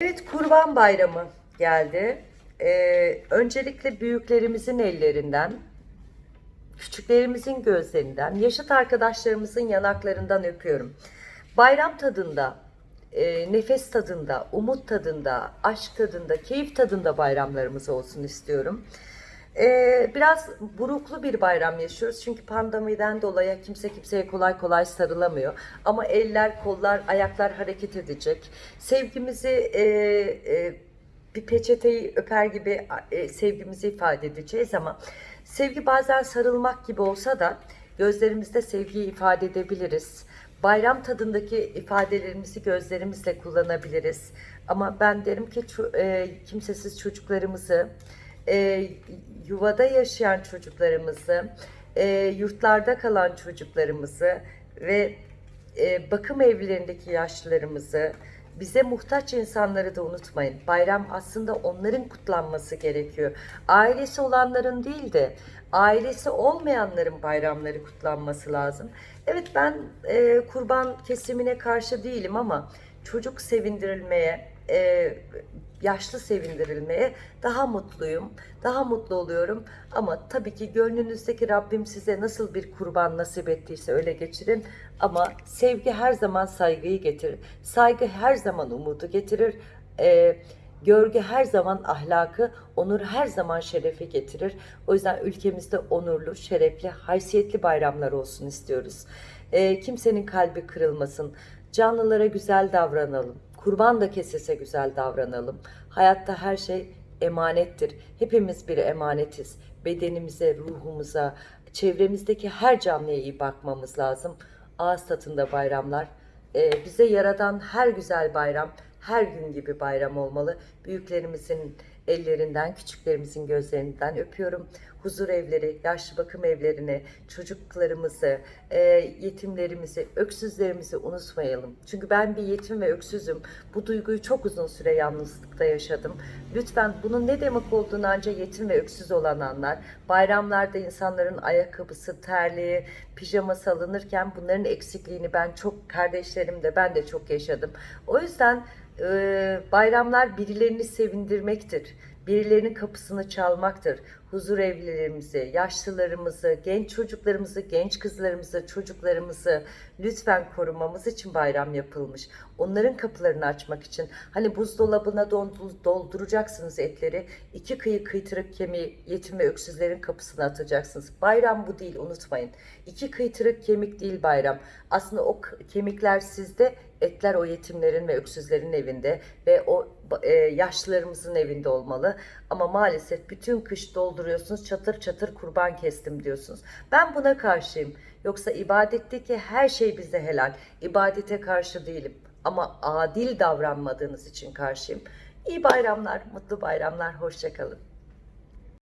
Evet Kurban Bayramı geldi. Ee, öncelikle büyüklerimizin ellerinden, küçüklerimizin gözlerinden, yaşıt arkadaşlarımızın yanaklarından öpüyorum. Bayram tadında, e, nefes tadında, umut tadında, aşk tadında, keyif tadında bayramlarımız olsun istiyorum. Ee, biraz buruklu bir bayram yaşıyoruz çünkü pandemiden dolayı kimse kimseye kolay kolay sarılamıyor. Ama eller, kollar, ayaklar hareket edecek. Sevgimizi e, e, bir peçeteyi öper gibi e, sevgimizi ifade edeceğiz ama sevgi bazen sarılmak gibi olsa da gözlerimizde sevgiyi ifade edebiliriz. Bayram tadındaki ifadelerimizi gözlerimizle kullanabiliriz. Ama ben derim ki e, kimsesiz çocuklarımızı, e, yuvada yaşayan çocuklarımızı, e, yurtlarda kalan çocuklarımızı ve e, bakım evlerindeki yaşlılarımızı, bize muhtaç insanları da unutmayın. Bayram aslında onların kutlanması gerekiyor. Ailesi olanların değil de ailesi olmayanların bayramları kutlanması lazım. Evet ben e, kurban kesimine karşı değilim ama çocuk sevindirilmeye, e, yaşlı sevindirilmeye daha mutluyum. Daha mutlu oluyorum. Ama tabii ki gönlünüzdeki Rabbim size nasıl bir kurban nasip ettiyse öyle geçirin. Ama sevgi her zaman saygıyı getirir. Saygı her zaman umudu getirir. E, Görgü her zaman ahlakı, onur her zaman şerefi getirir. O yüzden ülkemizde onurlu, şerefli, haysiyetli bayramlar olsun istiyoruz. Ee, kimsenin kalbi kırılmasın. Canlılara güzel davranalım. Kurban da kesilse güzel davranalım. Hayatta her şey emanettir. Hepimiz bir emanetiz. Bedenimize, ruhumuza, çevremizdeki her canlıya iyi bakmamız lazım. Ağız tadında bayramlar. Ee, bize yaradan her güzel bayram her gün gibi bayram olmalı. Büyüklerimizin ellerinden, küçüklerimizin gözlerinden öpüyorum. Huzur evleri, yaşlı bakım evlerini, çocuklarımızı, e, yetimlerimizi, öksüzlerimizi unutmayalım. Çünkü ben bir yetim ve öksüzüm. Bu duyguyu çok uzun süre yalnızlıkta yaşadım. Lütfen bunun ne demek olduğunu ancak yetim ve öksüz olan anlar. Bayramlarda insanların ayakkabısı, terliği, pijaması alınırken bunların eksikliğini ben çok, kardeşlerim de ben de çok yaşadım. O yüzden ee, bayramlar birilerini sevindirmektir. Birilerinin kapısını çalmaktır. Huzur evlilerimizi, yaşlılarımızı, genç çocuklarımızı, genç kızlarımızı, çocuklarımızı lütfen korumamız için bayram yapılmış. Onların kapılarını açmak için. Hani buzdolabına dolduracaksınız etleri. iki kıyı kıytırık kemiği yetim ve öksüzlerin kapısına atacaksınız. Bayram bu değil unutmayın. İki kıytırık kemik değil bayram. Aslında o kemikler sizde, etler o yetimlerin ve öksüzlerin evinde ve o e, yaşlılarımızın evinde olmalı. Ama maalesef bütün kış dolduruyorsunuz çatır çatır kurban kestim diyorsunuz. Ben buna karşıyım. Yoksa ibadetteki her şey bize helal. İbadete karşı değilim. Ama adil davranmadığınız için karşıyım. İyi bayramlar, mutlu bayramlar, hoşçakalın.